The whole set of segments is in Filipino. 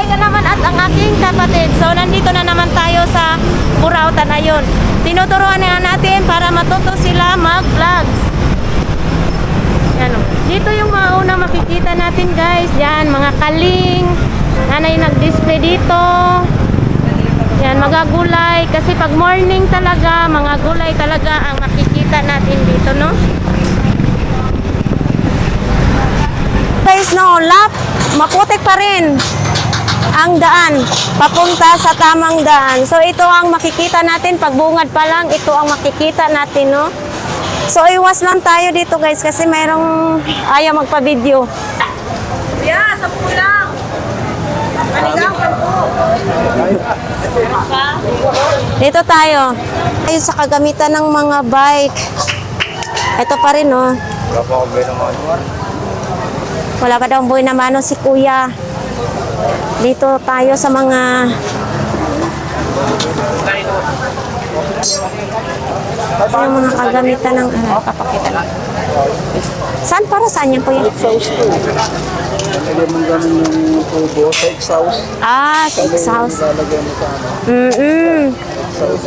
Mabuhay ka naman at ang aking kapatid. So, nandito na naman tayo sa Burautan ayon. Tinuturuan na natin para matuto sila mag-vlogs. Yan. Dito yung mga unang makikita natin guys. Yan, mga kaling. Nanay nag-display dito. Yan, mga gulay. Kasi pag morning talaga, mga gulay talaga ang makikita natin dito, no? Guys, no, lap, maputik pa rin ang daan papunta sa tamang daan. So ito ang makikita natin pag bungad pa lang, ito ang makikita natin, no? So iwas lang tayo dito guys kasi mayroong ayaw magpa-video. Yeah, sa pulang. Manigang ka po. Dito tayo. Tayo sa kagamitan ng mga bike. Ito pa rin, no? Wala pa akong naman. Wala pa daw buhay na mano si kuya. Dito tayo sa mga... Ito yung mga kagamitan ng... Ano, papakita lang. Saan para saan yan kuya? Exhaust ko. Lagyan mo ganun yung tubo sa exhaust. Ah, sa exhaust. Lalagyan mo sa ano. Mm-mm. Exhaust.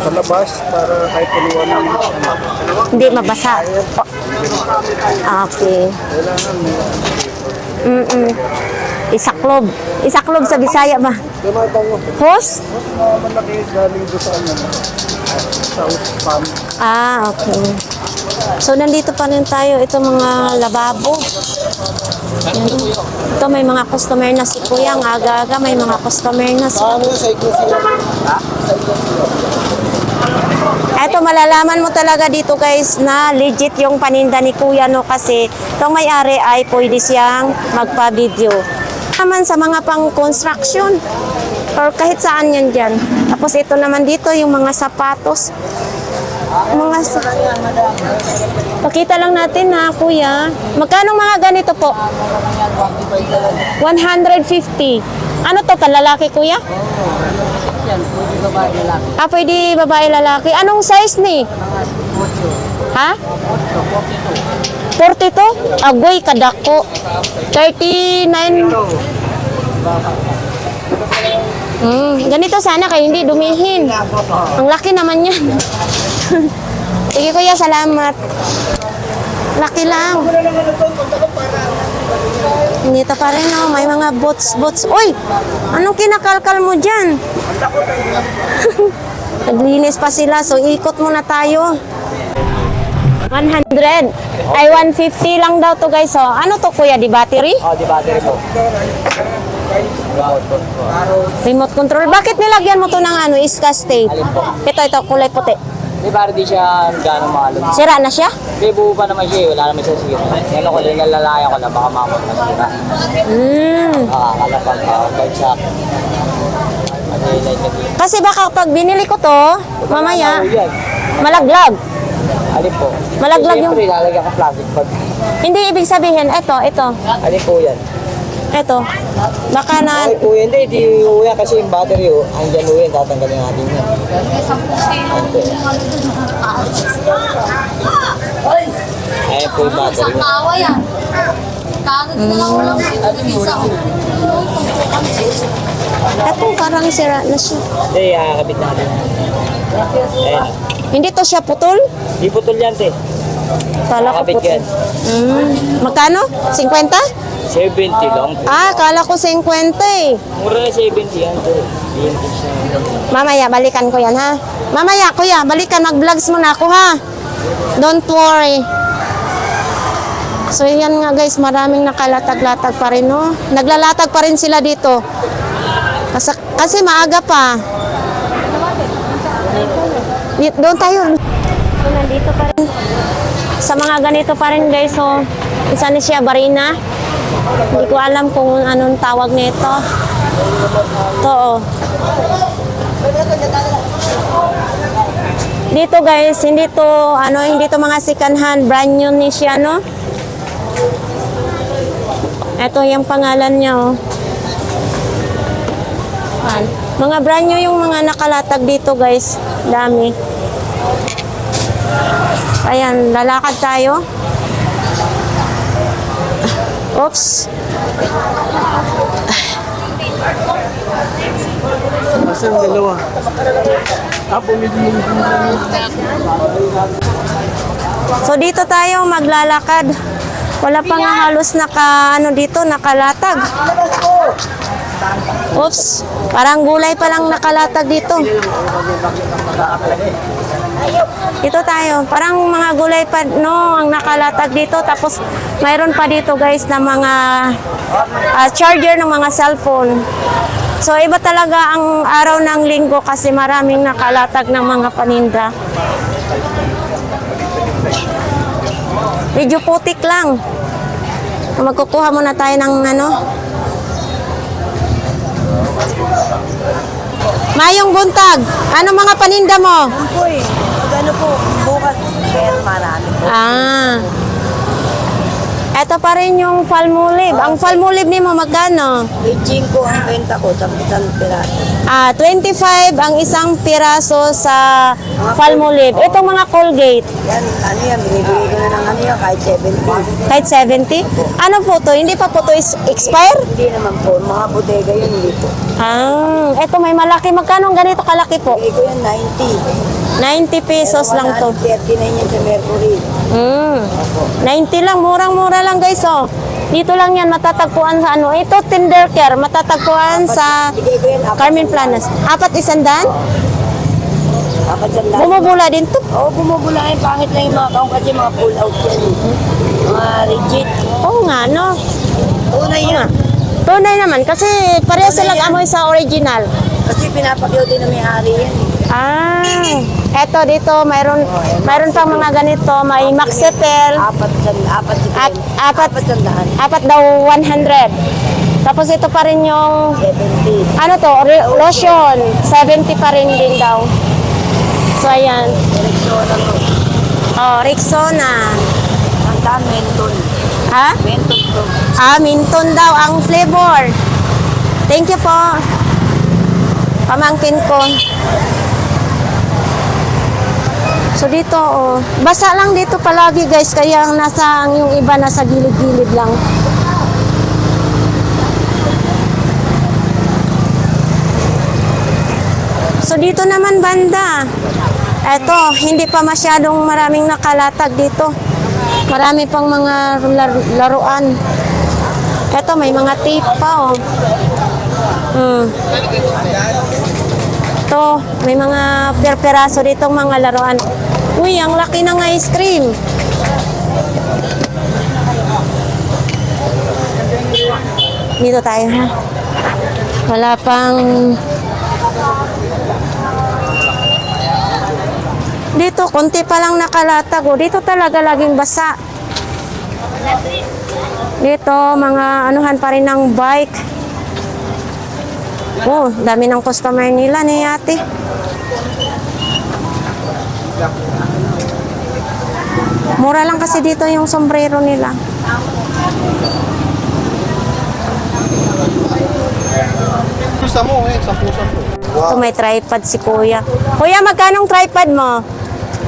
Sa labas para kahit tuluan ng. Hindi mabasa. Ah, Okay. May Mm-mm. Isaklob. Isaklob sa Bisaya ba? Mas malaki galing doon sa ano. Exhaust fan. Ah, okay. So, nandito pa rin tayo. Ito mga lababo. Yan. Ito may mga customer na si Kuya. Ang aga-aga may mga customer na si. Eto, malalaman mo talaga dito guys na legit yung paninda ni Kuya no kasi itong may-ari ay pwede siyang magpa-video. Naman sa mga pang-construction or kahit saan yan dyan. Tapos ito naman dito yung mga sapatos. Mga Pakita lang natin na Kuya. Magkano mga ganito po? 150. Ano to, panlalaki Kuya? Ah, pwede babae lalaki. Anong size ni? Ha? 42? Agoy, kadako. 39. Hmm, ganito sana kayo hindi dumihin. Ang laki naman yan. Sige kuya, salamat. Laki lang. Dito pa rin oh, may mga bots bots. Uy, anong kinakalkal mo dyan? Naglinis pa sila, so ikot muna tayo. 100. Ay, 150 lang daw to guys. So, ano to kuya, di battery? Oh, di battery po. Remote control. Bakit nilagyan mo to ng ano, iskas tape? Ito, ito, kulay puti. Di ba di siya gano'ng malum? Sira na siya? Di buo pa naman siya eh, wala naman siya sira. Yan ako din nalalaya ko lang, baka makakot na sira. Hmm. Nakakalapag ka, guard shock. Ano yun ay naging... Kasi baka pag binili ko to, mamaya, malaglag. Alin po? Malaglag yung- Siyempre, lalagyan ka plastic bag. Hindi ibig sabihin, ito, ito, Alin po yan? Ito. Baka na, Ay po yan, hindi, di uwi yan kasi yung battery oh. Andyan uwi, tatanggalin natin yan. Ayan po yung battery. Tawa yan. Kagad na lang ulang. Isa ito parang sira na siya. Hindi, kakabit natin. Ayan. Hindi to siya putol? Di putol yan, te. Kala ko putol. Hmm. Magkano? 50? 70 lang. Ah, kala ko 50 eh. Mura na 70 yan, te. Vintage na yan. Mamaya, balikan ko yan, ha? Mamaya, kuya, balikan. Mag-vlogs muna ako, ha? Don't worry. So, yan nga guys, maraming nakalatag-latag pa rin, no? Naglalatag pa rin sila dito. Kasi, kasi maaga pa. Doon tayo. So, nandito pa rin. Sa mga ganito pa rin, guys, so, isa ni siya, Barina. Hindi ko alam kung anong tawag nito. Ito, oh. Dito guys, hindi to ano, hindi to mga second hand, brand new ni siya, no? Ito yung pangalan niya, oh. Mga brand new yung mga nakalatag dito, guys. Dami. Ayan, lalakad tayo. Oops. Isang dalawa. Ah. So dito tayo maglalakad. Wala pa nga halos naka ano dito nakalatag. Oops, parang gulay pa lang nakalatag dito. Dito tayo, parang mga gulay pa no ang nakalatag dito tapos mayroon pa dito guys na mga ah, charger ng mga cellphone. So iba talaga ang araw ng linggo kasi maraming nakalatag ng mga paninda. Medyo putik lang. Magkukuha muna tayo ng ano. Mayong buntag. Ano mga paninda mo? Po eh. Ano po, bukas. Pero marami po. Ah. Ito pa rin yung palmolive. Ang palmolive ni mo magkano? Beijing ko ang benta ko sa isang piraso. Ah, 25 ang isang piraso sa palmolive. Itong mga Colgate, Yan, ano yan, binibigay ko na ng ano yan, kahit 70. kahit 70. Ano po to? Hindi pa po to is expire? Hindi naman po, mga bodega yun, hindi po. Ah, ito may malaki. Magkano ang ganito kalaki po? Bigay ko yan 90. 90 pesos lang to. 39 yan sa Mercury. Mm. 90 lang, murang-mura lang guys, oh. Dito lang yan matatagpuan sa ano. Ito, Tinder Care, matatagpuan sa Bigay ko yan, apat Carmen sa- Planas. Apat isandaan? Apat sa lahat. Bumubula din to. Oo, bumubula yung pangit lang yung mga kaong kasi mga pull out yan. eh. Mga legit. Oo nga, no? Tunay yan. Tunay naman, kasi pareho silang amoy sa original. Kasi pinapakyaw din na may-ari yan. eh. Ah, eto dito, mayroon, mayroon pang mga ganito. May Maxipel, Apat apat at apat, apat apat daw 100. Tapos ito pa rin yung 70. ano to, lotion, 70 pa rin din daw. So, ayan. To. Oh, Rexona. Ang daan, menton. Ha? Menton to. Ah, Minton daw ang flavor. Thank you po. Pamangkin ko. So dito, oh, basa lang dito palagi guys, kaya ang nasa, ang yung iba nasa gilid-gilid lang. So dito naman banda. Eto, hindi pa masyadong maraming nakalatag dito. Marami pang mga lar- laruan. Eto, may mga tape pa, oh. Hmm. Ito, may mga per-peraso dito mga laruan. Uy, ang laki ng ice cream. Dito tayo, ha? Wala pang... Dito, konti pa lang nakalatag. Oh. Dito talaga laging basa. Dito, mga anuhan pa rin ng bike. Oh, dami ng customer nila ni ate. Mura lang kasi dito yung sombrero nila. Gusto mo eh, sa puso mo. Ito may tripod si kuya. Kuya, magkanong tripod mo?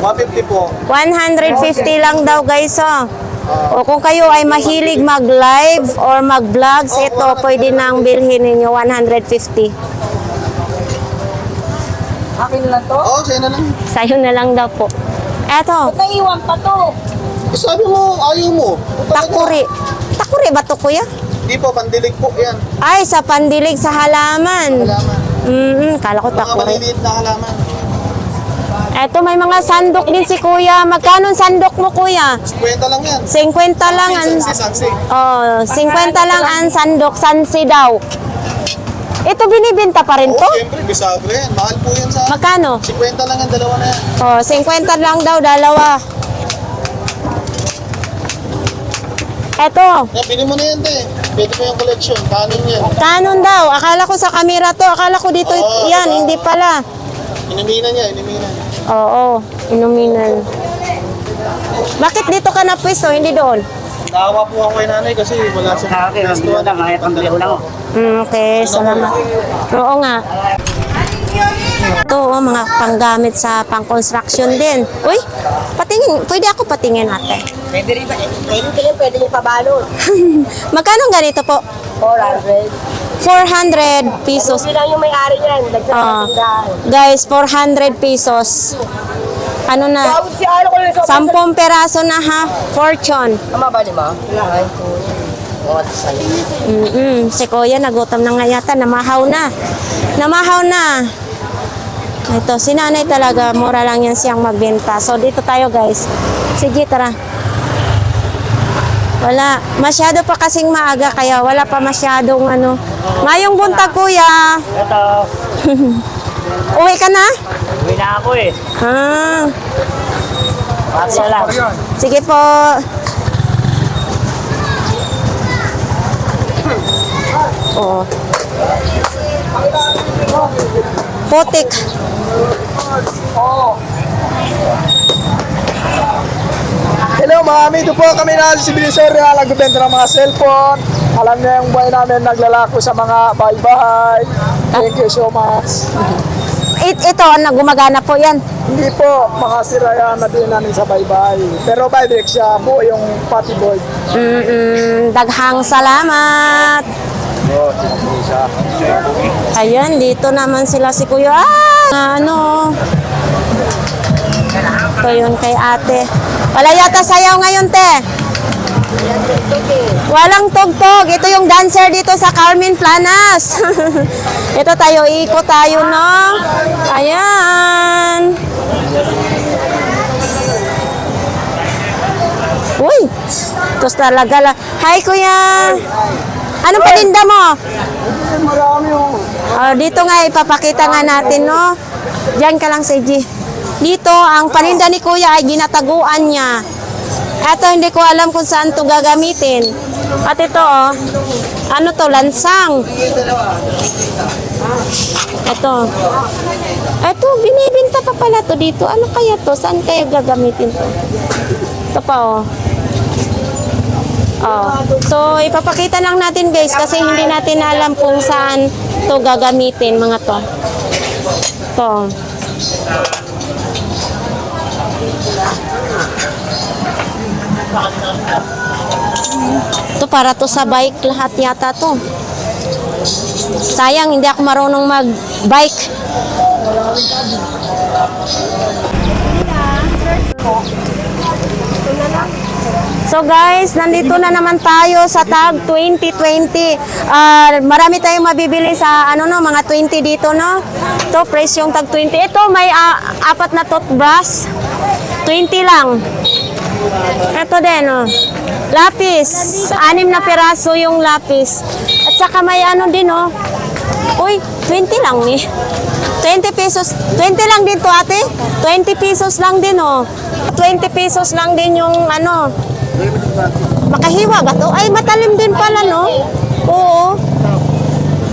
150 po. 150 lang daw guys oh. O kung kayo ay mahilig mag-live or mag-vlogs, ito pwede nang bilhin ninyo 150. Akin lang to. Oo, sa'yo na lang. Sa'yo na lang daw po. Eto, Naiwan pa to. Eh, sabi mo, ayaw mo. Takuri. Takuri ba to kuya? Hindi po, pandilig po yan. Ay, sa pandilig sa halaman. Halaman. Mm, kala ko Mga takuri. maliliit na halaman. Eto, may mga sandok din si kuya. Magkano ang sandok mo kuya? 50 lang yan. 50 lang ang... Sansi, sansi. Oh, 50 lang ang sandok. Sansi daw. Ito binibenta pa rin Oo, to? siyempre, bisago yan. Mahal po yan sa... Magkano? 50 lang yan, dalawa na yan. Oh, 50 lang daw, dalawa. Eto, Yan, bili mo na yan, te. Pwede mo yung collection. Canon yan. kanon daw. Akala ko sa kamera to. Akala ko dito, Oo, yan, diba? hindi pala. Inuminan niya, inuminan. Oo, inuminan. Bakit dito ka na pwesto, hindi doon? Naawa po ako kay nanay kasi wala siya. Okay, hindi lang, kahit ang biho lang. Okay, salamat. Oo nga. Ito, oh, mga panggamit sa pang-construction din. Uy, Patingin, pwede ako patingin ate. Pwede rin ba? Pwede rin, pwede rin pabalot. Magkano ganito po? 400. 400 pesos. Lang yung may-ari niyan, Ah. Guys, 400 pesos. Ano na? Si ano ko Sampung peraso na ha. Fortune. Tama ba, di ba? Ay, po. What? Mm-mm. Si Kuya nagutom na nga yata. Namahaw na. Namahaw na. Ito, si nanay talaga. Mura lang yan siyang magbenta. So, dito tayo guys. Sige, tara. Wala. Masyado pa kasing maaga kaya wala pa masyadong ano. Ngayong buntag, Kuya. Ito, Uwi ka na? Uwi na ako eh. Ah. Pasya lang. Sige po. Oo. Putik. Hello mami, ito po kami na si Bilisoria, nagbibenta ng mga cellphone. Alam niya yung buhay namin naglalako sa mga bye-bye. Thank you so much. It, ito, na gumagana po yan. Hindi po, mga sirayan na din namin sa bye-bye. Pero direct siya po yung party board. Mm-mm, daghang salamat. Ayan, dito naman sila si Kuya. Ah, ano? Ito yun kay ate. Wala yata sayaw ngayon, te. Walang tugtog. Ito yung dancer dito sa Carmen Planas. Ito tayo, ikot tayo, no? Ayan. Uy, tos talaga la. Hi, kuya. Anong paninda mo? Marami yung Ah, dito nga, ipapakita nga natin, no? Diyan ka lang, Seji. Dito, ang paninda ni kuya ay ginataguan niya. Eto, hindi ko alam kung saan to gagamitin. At ito, oh. Ano to? Lansang. Ito. Ito, binibinta pa pala to dito. Ano kaya to? Saan kayo gagamitin to? Ito pa, oh. Oh. So, ipapakita lang natin guys kasi hindi natin alam kung saan to gagamitin mga to. To. To para to sa bike lahat yata to. Sayang hindi ako marunong mag-bike. So guys, nandito na naman tayo sa tag 2020. Ah, marami tayong mabibili sa ano no, mga 20 dito no. Ito price yung tag 20. Ito may ah, apat na toothbrush. 20 lang. Ito din oh. Lapis, anim na piraso yung lapis. At saka may ano din oh. Uy, 20 lang ni. 20 pesos. 20 lang dito ate. 20 pesos lang din oh. 20 pesos lang din yung ano. Makahiwa ba to? Ay, matalim din pala, no? Oo.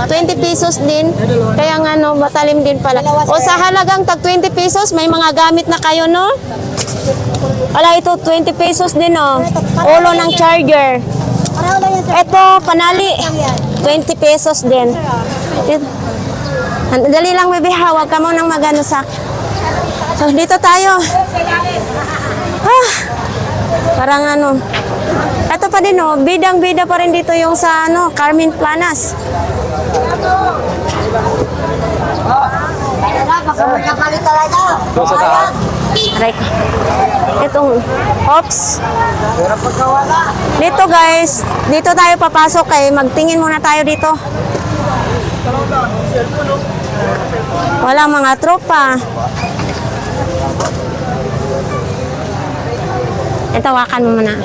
20 pesos din. Kaya nga, no, matalim din pala. O sa halagang tag 20 pesos, may mga gamit na kayo, no? Wala, ito 20 pesos din, no? Ulo ng charger. Ito, panali. 20 pesos din. Dali lang, bebe, hawag ka mo nang magano sa... So, dito tayo. Ah, parang ano. Ito pa din oh, bidang-bida pa rin dito yung sa ano, Carmen Planas. Baka magkakali talaga. Aray ko. Itong, ops. Dito guys, dito tayo papasok kay magtingin muna tayo dito. Wala mga tropa. Ito, wakan mo muna.